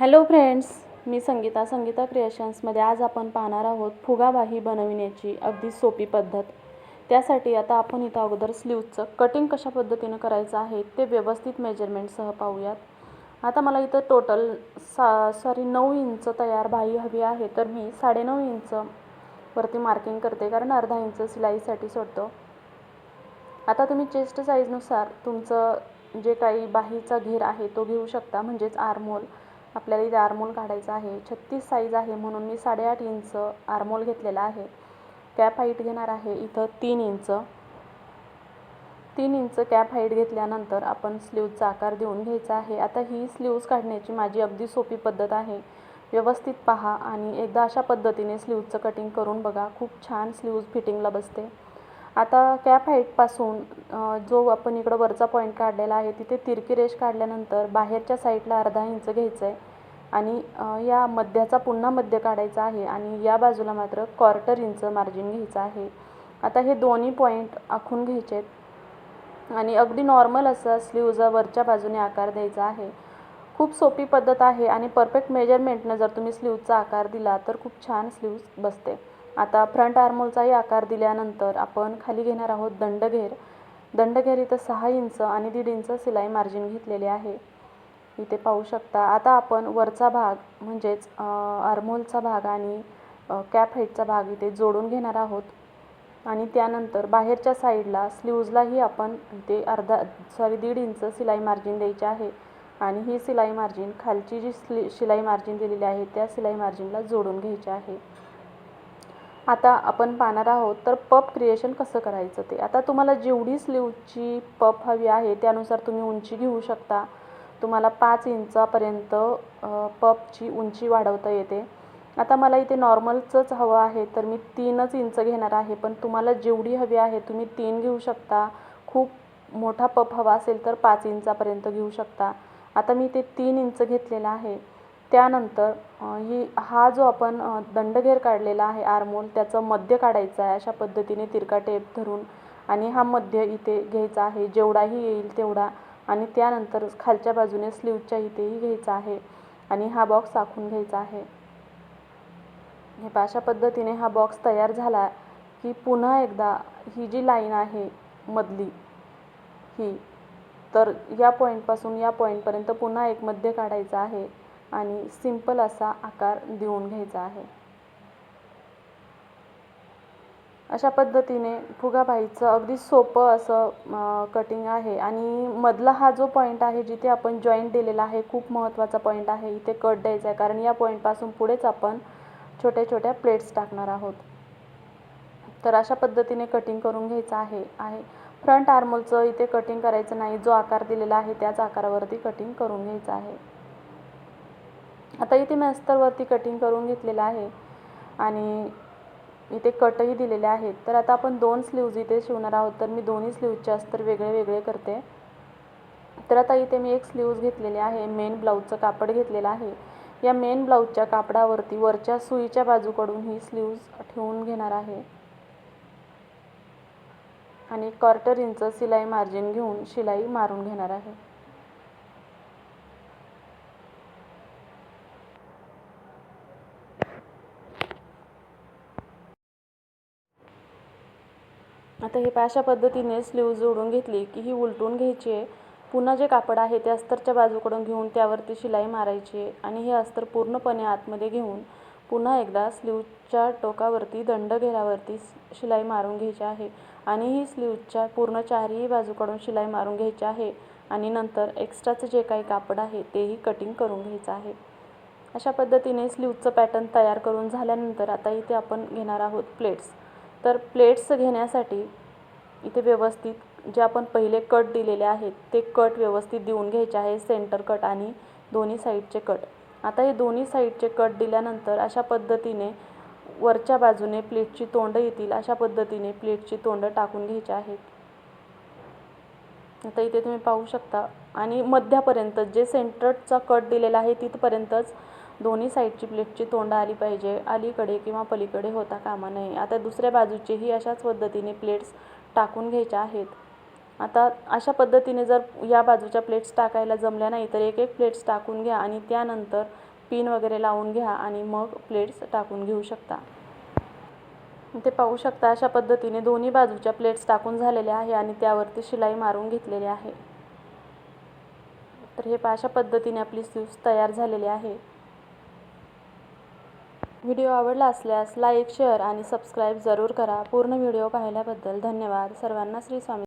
Hello friends मी संगीता संगीता क्रिएशन्समध्ये आज आपण पाहणार आहोत फुगाबाही बनविण्याची अगदी सोपी पद्धत. त्यासाठी आता आपण इथं अगोदर स्लीवचं कटिंग कशा पद्धतीनं करायचं आहे ते व्यवस्थित मेजरमेंटसह पाहूयात. आता मला इथं टोटल सा सॉरी नऊ इंच तयार बाही हवी आहे तर मी साडेनऊ इंच वरती मार्किंग करते कारण अर्धा इंच सिलाईसाठी सोडतो. आता तुम्ही चेस्ट साईजनुसार तुमचं जे काही बाहीचा घेर आहे तो घेऊ शकता म्हणजेच आरमोल आपल्याला इथे आरमोल काढायचा आहे. छत्तीस साईज आहे म्हणून मी साडेआठ इंच आरमोल घेतलेला आहे. कॅप हाईट घेणार आहे इथं तीन इंच तीन इंच कॅप हाईट घेतल्यानंतर आपण स्लीवचा आकार देऊन घ्यायचा आहे. आता ही स्लीव्ज काढण्याची माझी अगदी सोपी पद्धत आहे. व्यवस्थित पहा आणि एकदा अशा पद्धतीने स्लीवचं कटिंग करून बघा. खूप छान स्लीव्ज फिटिंगला बसते. आता कॅप हाईटपासून जो आपण इकडं वरचा पॉईंट काढलेला आहे तिथे तिरकी रेष काढल्यानंतर बाहेरच्या साईडला अर्धा इंच घ्यायचं आहे आणि या मध्याचा पुन्हा मध्य काढायचा आहे आणि या बाजूला मात्र क्वार्टर इंच मार्जिन घ्यायचं आहे. आता हे दोन्ही पॉईंट आखून घ्यायचे आहेत आणि अगदी नॉर्मल असं स्लीवचा वरच्या बाजूने आकार द्यायचा आहे. खूप सोपी पद्धत आहे आणि परफेक्ट मेजरमेंटनं जर तुम्ही स्लीवचा आकार दिला तर खूप छान स्लीव्ज बसते. आता फ्रंट आर्मोलचाही आकार दिल्यानंतर आपण खाली घेणार आहोत दंडघेर. दंडघेर इथं सहा इंच आणि दीड इंच सिलाई मार्जिन घेतलेले आहे. इथे पाहू शकता. आता आपण वरचा भाग म्हणजेच आर्मोलचा भाग आणि कॅप हेडचा भाग इथे जोडून घेणार आहोत. आणि त्यानंतर बाहेरच्या साईडला स्लीव्जलाही आपण इथे अर्धा सॉरी दीड इंच सिलाई मार्जिन द्यायची आहे. आणि ही सिलाई मार्जिन खालची जी स्ली शिलाई मार्जिन दिलेली आहे त्या सिलाई मार्जिनला जोडून घ्यायची आहे. आता आपण पाहणार आहोत तर पप क्रिएशन कसं करायचं ते. आता तुम्हाला जेवढी स्लीवची पप हवी आहे त्यानुसार तुम्ही उंची घेऊ शकता. तुम्हाला पाच इंचापर्यंत पपची उंची वाढवता येते. आता मला इथे नॉर्मलचंच हवं आहे तर मी तीनच इंच घेणार आहे पण तुम्हाला जेवढी हवी आहे तुम्ही तीन घेऊ शकता. खूप मोठा पप हवा असेल तर पाच इंचापर्यंत घेऊ शकता. आता मी ते तीन इंच घेतलेला आहे. त्यानंतर ही हा जो आपण दंडघेर काढलेला आहे आरमोल त्याचं मध्य काढायचं आहे अशा पद्धतीने तिरका टेप धरून. आणि हा मध्य इथे घ्यायचा आहे जेवढाही येईल तेवढा. आणि त्यानंतर खालच्या बाजूने स्लीवच्या इथेही घ्यायचा आहे. आणि हा बॉक्स आखून घ्यायचा आहे. हे अशा पद्धतीने हा बॉक्स तयार झाला की पुन्हा एकदा ही जी लाईन आहे मधली ही तर या पॉईंटपासून या पॉईंटपर्यंत पुन्हा एक मध्य काढायचा आहे आणि सिंपल असा आकार देऊन घ्यायचा आहे. अशा पद्धतीने फुगाबाईचं अगदी सोपं असं कटिंग आहे. आणि मधला हा जो पॉईंट आहे जिथे आपण जॉईंट दिलेला आहे खूप महत्त्वाचा पॉईंट आहे. इथे कट द्यायचा आहे. कारण या पॉईंटपासून पुढेच आपण छोट्या छोट्या प्लेट्स टाकणार आहोत. तर अशा पद्धतीने कटिंग करून घ्यायचं आहे आहे. फ्रंट आर्मोलचं इथे कटिंग करायचं नाही. जो आकार दिलेला आहे त्याच आकारावरती कटिंग करून घ्यायचं आहे. आता इथे मी अस्तरवरती कटिंग करून घेतलेलं आहे. आणि इथे कटही दिलेले आहेत. तर आता आपण दोन स्लीव्ज इथे शिवणार आहोत. तर मी दोन्ही स्लीवचे अस्तर वेगळे वेगळे करते. तर आता इथे मी एक स्लीव्ज घेतलेले आहे. मेन ब्लाऊजचं कापड घेतलेलं आहे. या मेन ब्लाऊजच्या कापडावरती वरच्या सुईच्या बाजूकडून ही स्लीव्ज ठेवून घेणार आहे. आणि क्वार्टर इंच शिलाई मार्जिन घेऊन शिलाई मारून घेणार आहे. आता हे अशा पद्धतीने स्लीव जोडून घेतली की ही उलटून घ्यायची आहे. पुन्हा जे कापड आहे ते अस्तरच्या बाजूकडून घेऊन त्यावरती शिलाई मारायची आहे आणि हे अस्तर पूर्णपणे आतमध्ये घेऊन पुन्हा एकदा स्लीवच्या टोकावरती दंड घेरावरती शिलाई मारून घ्यायची आहे. आणि ही स्लीवच्या पूर्ण चारही बाजूकडून शिलाई मारून घ्यायची आहे आणि नंतर एक्स्ट्राचं जे काही कापड आहे तेही कटिंग करून घ्यायचं आहे. अशा पद्धतीने स्लीवचं पॅटर्न तयार करून झाल्यानंतर आता इथे आपण घेणार आहोत प्लेट्स तर प्लेट्स घेण्यासाठी इथे व्यवस्थित जे आपण पहिले कट दिलेले आहेत ते कट व्यवस्थित देऊन घ्यायचे आहे सेंटर कट आणि दोन्ही साईडचे कट आता हे दोन्ही साईडचे कट दिल्यानंतर अशा पद्धतीने वरच्या बाजूने प्लेटची तोंडं येतील अशा पद्धतीने प्लेटची तोंडं टाकून घ्यायची आहेत आता इथे तुम्ही पाहू शकता. आणि मध्यापर्यंत जे सेंटरचा कट दिलेला आहे तिथपर्यंतच दोन्ही साईडची प्लेटची तोंड आली पाहिजे. अलीकडे किंवा पलीकडे होता कामा नये. आता दुसऱ्या बाजूचेही अशाच पद्धतीने प्लेट्स टाकून घ्यायच्या आहेत. आता अशा पद्धतीने जर या बाजूच्या प्लेट्स टाकायला जमल्या नाही तर एक एक प्लेट्स टाकून घ्या आणि त्यानंतर पिन वगैरे लावून घ्या आणि मग प्लेट्स टाकून घेऊ शकता. ते पाहू शकता अशा पद्धतीने दोन्ही बाजूच्या प्लेट्स टाकून झालेल्या आहे आणि त्यावरती शिलाई मारून घेतलेली आहे. तर हे अशा पद्धतीने आपली स्लीव्स तयार झालेली आहे. व्हिडिओ आवडला असल्यास लाईक शेअर आणि सबस्क्राईब जरूर करा. पूर्ण व्हिडिओ पाहिल्याबद्दल धन्यवाद. सर्वांना श्री स्वामी